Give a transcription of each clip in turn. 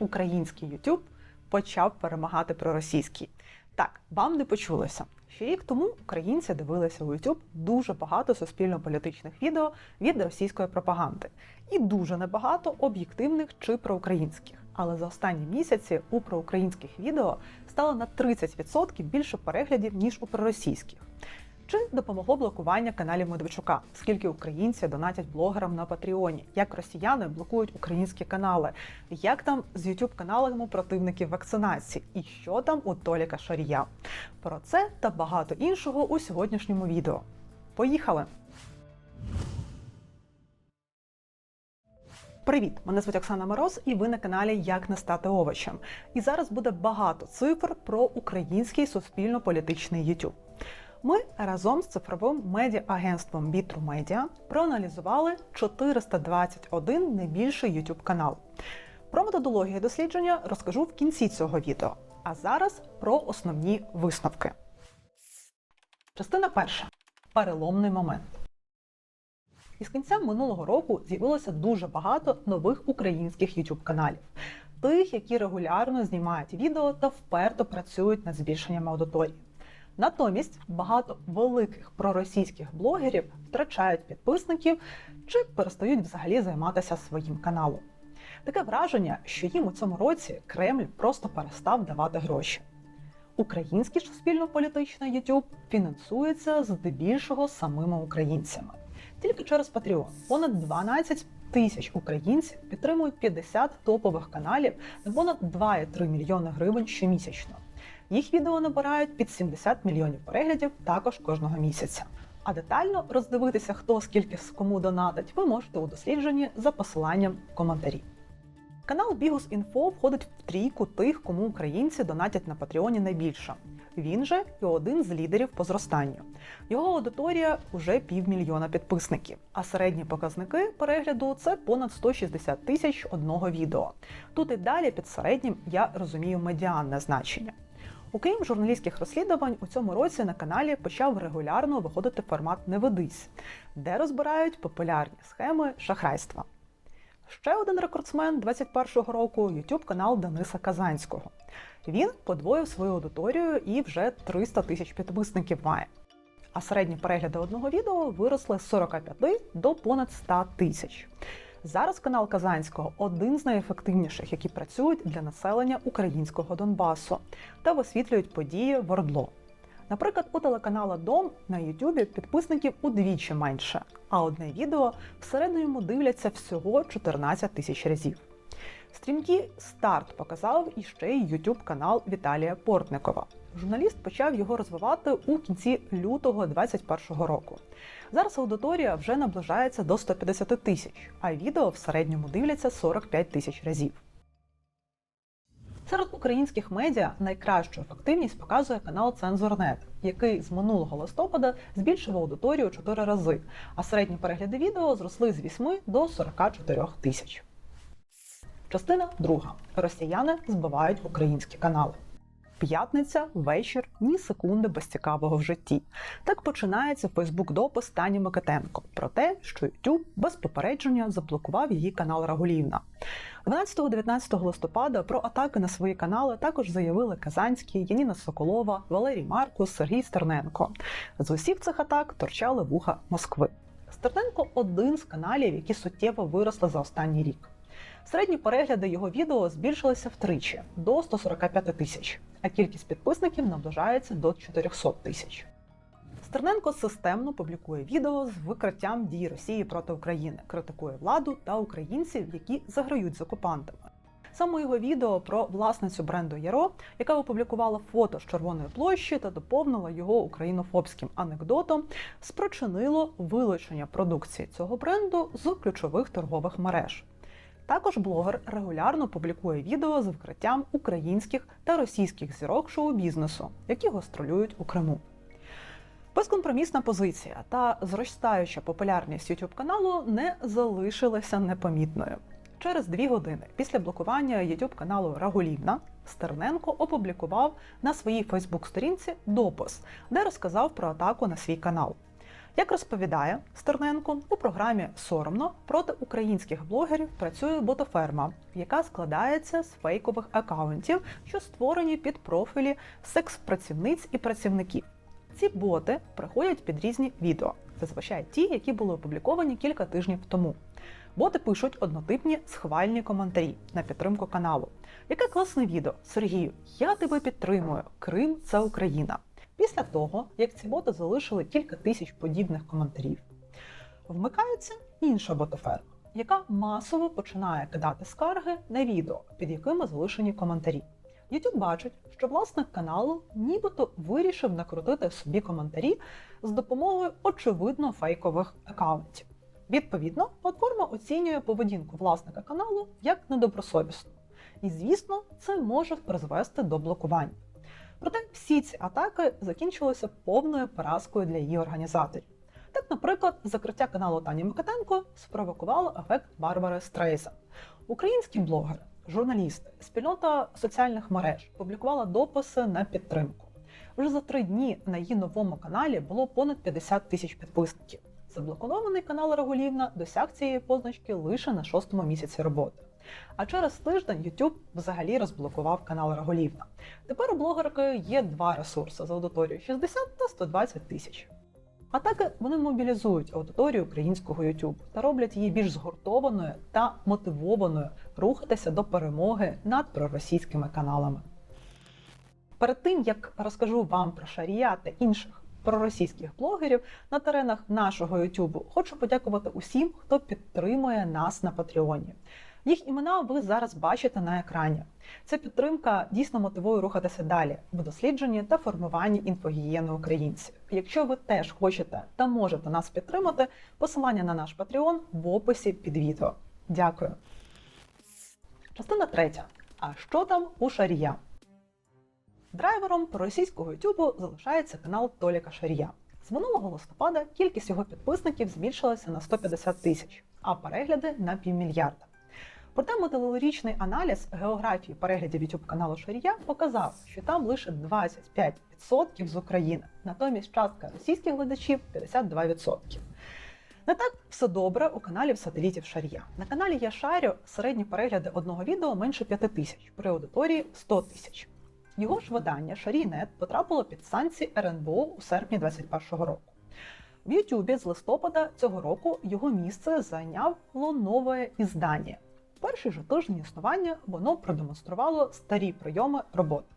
український YouTube почав перемагати проросійський. Так, вам не почулося. Ще рік тому українці дивилися у YouTube дуже багато суспільно-політичних відео від російської пропаганди і дуже небагато об'єктивних чи проукраїнських. Але за останні місяці у проукраїнських відео стало на 30% більше переглядів ніж у проросійських. Чи допомогло блокування каналів Медведчука? Скільки українці донатять блогерам на Патреоні? Як росіяни блокують українські канали? Як там з youtube каналами противників вакцинації? І що там у Толіка Шарія? Про це та багато іншого у сьогоднішньому відео. Поїхали! Привіт! Мене звуть Оксана Мороз, і ви на каналі Як не стати овочем. І зараз буде багато цифр про український суспільно-політичний YouTube. Ми разом з цифровим медіа-агентством Bitrу Media проаналізували 421 найбільший YouTube канал. Про методологію дослідження розкажу в кінці цього відео. А зараз про основні висновки. Частина перша переломний момент. Із кінця минулого року з'явилося дуже багато нових українських YouTube каналів, тих, які регулярно знімають відео та вперто працюють над збільшенням аудиторії. Натомість багато великих проросійських блогерів втрачають підписників чи перестають взагалі займатися своїм каналом. Таке враження, що їм у цьому році Кремль просто перестав давати гроші. Український суспільно-політичний YouTube фінансується здебільшого самими українцями. Тільки через Patreon понад 12 тисяч українців підтримують 50 топових каналів на понад 2,3 мільйони гривень щомісячно. Їх відео набирають під 70 мільйонів переглядів також кожного місяця. А детально роздивитися, хто скільки з кому донатить, ви можете у дослідженні за посиланням в коментарі. Канал Бігус Інфо входить в трійку тих, кому українці донатять на Патреоні найбільше. Він же і один з лідерів по зростанню. Його аудиторія вже півмільйона підписників, а середні показники перегляду це понад 160 тисяч одного відео. Тут і далі під середнім я розумію медіанне значення. Окрім журналістських розслідувань, у цьому році на каналі почав регулярно виходити формат Не ведись, де розбирають популярні схеми шахрайства. Ще один рекордсмен 21-го року YouTube канал Дениса Казанського. Він подвоїв свою аудиторію і вже 300 тисяч підписників має. А середні перегляди одного відео виросли з 45 до понад 100 тисяч. Зараз канал Казанського один з найефективніших, які працюють для населення українського Донбасу та висвітлюють події в Ордло. Наприклад, у телеканала Дом на Ютубі підписників удвічі менше, а одне відео в середньому дивляться всього 14 тисяч разів. Стрімкий старт показав іще й youtube канал Віталія Портникова. Журналіст почав його розвивати у кінці лютого 2021 року. Зараз аудиторія вже наближається до 150 тисяч, а відео в середньому дивляться 45 тисяч разів. Серед українських медіа найкращу ефективність показує канал Цензорнет, який з минулого листопада збільшив аудиторію у 4 рази, а середні перегляди відео зросли з 8 до 44 тисяч. Частина друга. Росіяни збивають українські канали. П'ятниця, вечір, ні секунди без цікавого в житті. Так починається Фейсбук-допис Тані Микитенко про те, що YouTube без попередження заблокував її канал Рагулівна. 12-19 листопада про атаки на свої канали також заявили Казанський, Яніна Соколова, Валерій Маркус, Сергій Стерненко. З усіх цих атак торчали вуха Москви. Стерненко один з каналів, які суттєво виросли за останній рік. Середні перегляди його відео збільшилися втричі до 145 тисяч, а кількість підписників наближається до 400 тисяч. Стерненко системно публікує відео з викриттям дій Росії проти України, критикує владу та українців, які заграють з окупантами. Саме його відео про власницю бренду Яро, яка опублікувала фото з Червоної площі та доповнила його українофобським анекдотом, спричинило вилучення продукції цього бренду з ключових торгових мереж. Також блогер регулярно публікує відео з викриттям українських та російських зірок шоу-бізнесу, які гастролюють у Криму. Безкомпромісна позиція та зростаюча популярність youtube каналу не залишилася непомітною. Через дві години після блокування youtube каналу Рагулівна Стерненко опублікував на своїй Фейсбук-сторінці допис, де розказав про атаку на свій канал. Як розповідає Стерненко, у програмі Соромно проти українських блогерів працює ботоферма, яка складається з фейкових акаунтів, що створені під профілі секс-працівниць і працівників. Ці боти приходять під різні відео, зазвичай ті, які були опубліковані кілька тижнів тому. Боти пишуть однотипні схвальні коментарі на підтримку каналу. Яке класне відео, Сергію, я тебе підтримую. Крим це Україна. Після того, як ці боти залишили кілька тисяч подібних коментарів, вмикається інша ботоферма, яка масово починає кидати скарги на відео, під якими залишені коментарі. YouTube бачить, що власник каналу нібито вирішив накрутити собі коментарі з допомогою очевидно фейкових акаунтів. Відповідно, платформа оцінює поведінку власника каналу як недобросовісну. І, звісно, це може призвести до блокування. Проте всі ці атаки закінчилися повною поразкою для її організаторів. Так, наприклад, закриття каналу Тані Микитенко спровокувало ефект Барбари Стрейза. Українські блогери, журналісти, спільнота соціальних мереж публікувала дописи на підтримку. Вже за три дні на її новому каналі було понад 50 тисяч підписників. Заблокований канал Регулівна досяг цієї позначки лише на шостому місяці роботи. А через тиждень YouTube взагалі розблокував канал Регулівна. Тепер у блогерки є два ресурси з аудиторією 60 та 120 тисяч. Атаки вони мобілізують аудиторію українського YouTube та роблять її більш згуртованою та мотивованою рухатися до перемоги над проросійськими каналами. Перед тим як розкажу вам про Шарія та інших проросійських блогерів на теренах нашого YouTube, хочу подякувати усім, хто підтримує нас на Патреоні. Їх імена ви зараз бачите на екрані. Ця підтримка дійсно мотивує рухатися далі в дослідженні та формуванні інфогієни українців. Якщо ви теж хочете та можете нас підтримати, посилання на наш Patreon в описі під відео. Дякую. Частина третя. А що там у Шарія? Драйвером російського Ютубу залишається канал Толіка Шарія. З минулого листопада кількість його підписників збільшилася на 150 тисяч, а перегляди на півмільярда. Проте методологічний аналіз географії переглядів YouTube каналу Шарія показав, що там лише 25% з України, натомість частка російських глядачів 52%. Не так все добре у каналів сателітів Шарія. На каналі Я Шарю середні перегляди одного відео менше 5 тисяч, при аудиторії 100 тисяч. Його ж видання Шарійнет потрапило під санкції РНБО у серпні 2021 року. В Ютубі з листопада цього року його місце зайняло нове іздання. Перший же тиждень існування воно продемонструвало старі прийоми роботи.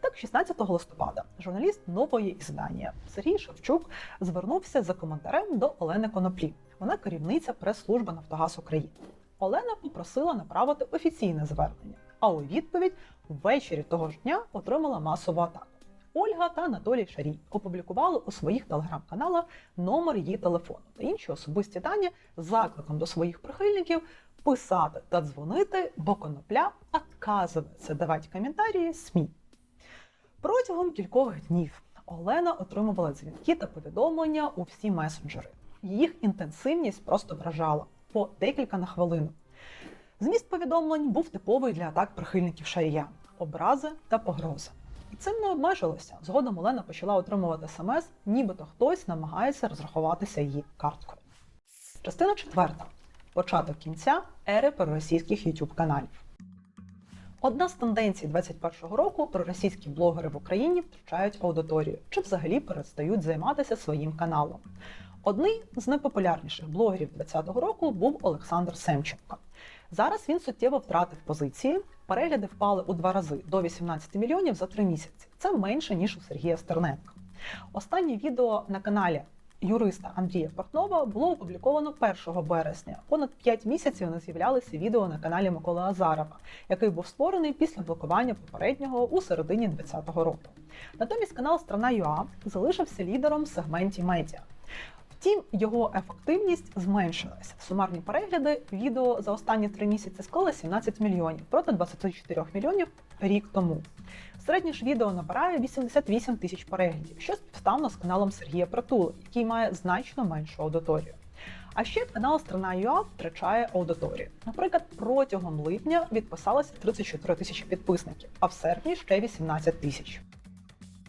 Так, 16 листопада журналіст нової іздання Сергій Шевчук звернувся за коментарем до Олени Коноплі. Вона керівниця прес-служби Нафтогаз України. Олена попросила направити офіційне звернення, а у відповідь ввечері того ж дня отримала масову атаку. Ольга та Анатолій Шарій опублікували у своїх телеграм-каналах номер її телефону та інші особисті дані з закликом до своїх прихильників писати та дзвонити, бо конопля отказується давати коментарі СМІ. Протягом кількох днів Олена отримувала дзвінки та повідомлення у всі месенджери. Їх інтенсивність просто вражала по декілька на хвилину. Зміст повідомлень був типовий для атак прихильників Шарія, образи та погрози. І цим не обмежилося. Згодом Олена почала отримувати смс, нібито хтось намагається розрахуватися її карткою. Частина четверта. Початок кінця ери проросійських youtube каналів. Одна з тенденцій 2021 року проросійські блогери в Україні втрачають аудиторію чи взагалі перестають займатися своїм каналом. Одний з найпопулярніших блогерів 2020 року був Олександр Семченко. Зараз він суттєво втратив позиції. Перегляди впали у два рази до 18 мільйонів за три місяці. Це менше ніж у Сергія Стерненка. Останнє відео на каналі юриста Андрія Портнова було опубліковано 1 березня. Понад 5 місяців не з'являлися відео на каналі Миколи Азарова, який був створений після блокування попереднього у середині 2020 року. Натомість канал Страна ЮА залишився лідером в сегменті медіа. Втім, його ефективність зменшилася. Сумарні перегляди відео за останні три місяці склали 17 мільйонів проти 24 мільйонів рік тому. Середнє ж відео набирає 88 тисяч переглядів, що співставно з каналом Сергія Притули, який має значно меншу аудиторію. А ще канал Страна ЮА втрачає аудиторію. Наприклад, протягом липня відписалося 34 тисячі підписників, а в серпні ще 18 тисяч.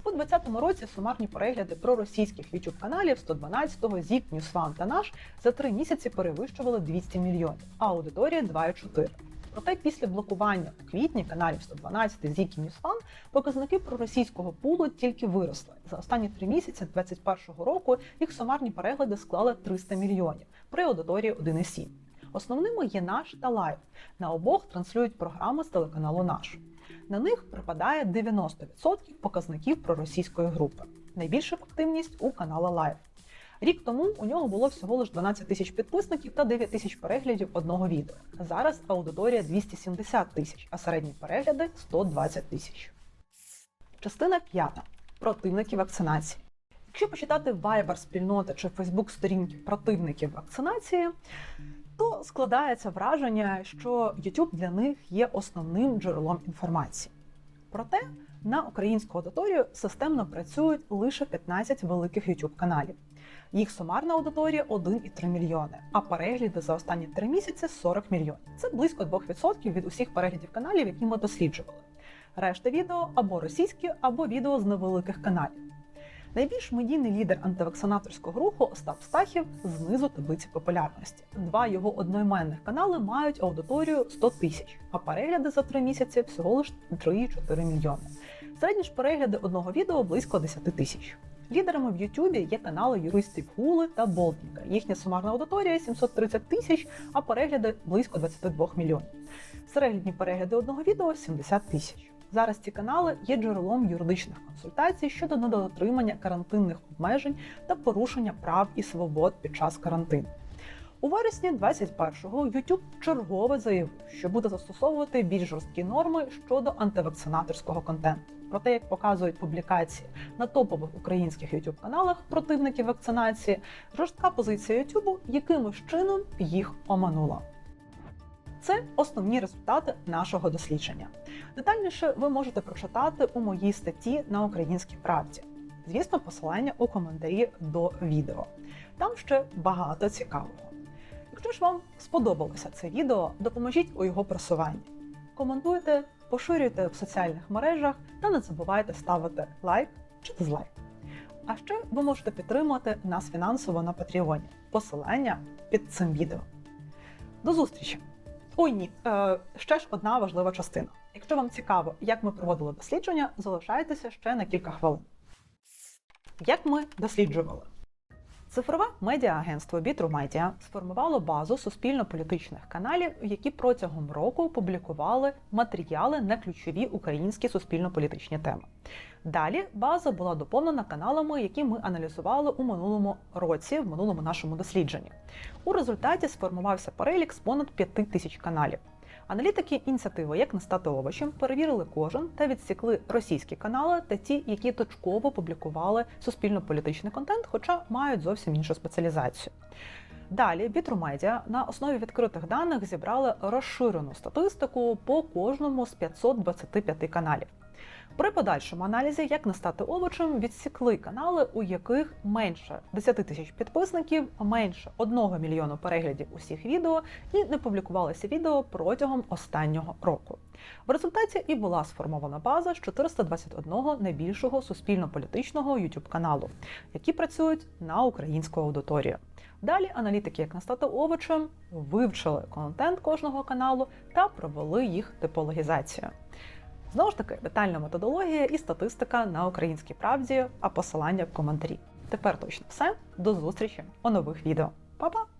У 2020 році сумарні перегляди проросійських youtube каналів 112-го, ZIK, NewsOne та наш за три місяці перевищували 200 мільйонів, а аудиторія 2,4. Проте після блокування у квітні каналів 112, ZIK і NewsOne показники проросійського пулу тільки виросли. За останні три місяці 2021 року їх сумарні перегляди склали 300 мільйонів при аудиторії 1,7. Основними є наш та лайв. На обох транслюють програми з телеканалу Наш. На них припадає 90% показників проросійської групи. Найбільша активність у канала Лайв. Рік тому у нього було всього лише 12 тисяч підписників та 9 тисяч переглядів одного відео. Зараз аудиторія 270 тисяч, а середні перегляди 120 тисяч. Частина п'ята. Противники вакцинації. Якщо почитати Viber спільноти чи Facebook сторінки противників вакцинації, то складається враження, що YouTube для них є основним джерелом інформації. Проте на українську аудиторію системно працюють лише 15 великих YouTube каналів. Їх сумарна аудиторія 1,3 мільйони, а перегляди за останні 3 місяці 40 мільйонів. Це близько 2% від усіх переглядів каналів, які ми досліджували. Решта відео або російські, або відео з невеликих каналів. Найбільш медійний лідер антивакцинаторського руху Остап Стахів знизу таблиці популярності. Два його одноіменних канали мають аудиторію 100 тисяч, а перегляди за три місяці всього лише 3,4 мільйони. Середні ж перегляди одного відео близько 10 тисяч. Лідерами в Ютубі є канали юристів Гули та Болтніка. Їхня сумарна аудиторія 730 тисяч, а перегляди близько 22 мільйонів. Середні перегляди одного відео 70 тисяч. Зараз ці канали є джерелом юридичних консультацій щодо недотримання карантинних обмежень та порушення прав і свобод під час карантину. У вересні 21-го YouTube чергове заявив, що буде застосовувати більш жорсткі норми щодо антивакцинаторського контенту. Проте, як показують публікації на топових українських youtube каналах противників вакцинації, жорстка позиція YouTube якимось чином їх оманула. Це основні результати нашого дослідження. Детальніше ви можете прочитати у моїй статті на Українській правді. Звісно, посилання у коментарі до відео. Там ще багато цікавого. Якщо ж вам сподобалося це відео, допоможіть у його просуванні. Коментуйте, поширюйте в соціальних мережах та не забувайте ставити лайк чи дизлайк. А ще ви можете підтримати нас фінансово на Патреоні. Посилання під цим відео. До зустрічі! Ой, ні, е, ще ж одна важлива частина. Якщо вам цікаво, як ми проводили дослідження, залишайтеся ще на кілька хвилин. Як ми досліджували? Цифрове медіаагентство Бітру Медіа сформувало базу суспільно-політичних каналів, які протягом року публікували матеріали на ключові українські суспільно-політичні теми. Далі база була доповнена каналами, які ми аналізували у минулому році, в минулому нашому дослідженні. У результаті сформувався перелік з понад 5 тисяч каналів. Аналітики ініціативи Як не стати овочем перевірили кожен та відсікли російські канали та ті, які точково публікували суспільно-політичний контент, хоча мають зовсім іншу спеціалізацію. Далі Вітрумедіа на основі відкритих даних зібрали розширену статистику по кожному з 525 каналів. При подальшому аналізі, як не стати овочем, відсікли канали, у яких менше 10 тисяч підписників, менше 1 мільйону переглядів усіх відео і не публікувалися відео протягом останнього року. В результаті і була сформована база з 421 найбільшого суспільно-політичного youtube каналу, які працюють на українську аудиторію. Далі аналітики, як не стати овочем, вивчили контент кожного каналу та провели їх типологізацію. Знову ж таки, детальна методологія і статистика на українській правді, а посилання в коментарі. Тепер точно все. До зустрічі у нових відео. Па-па!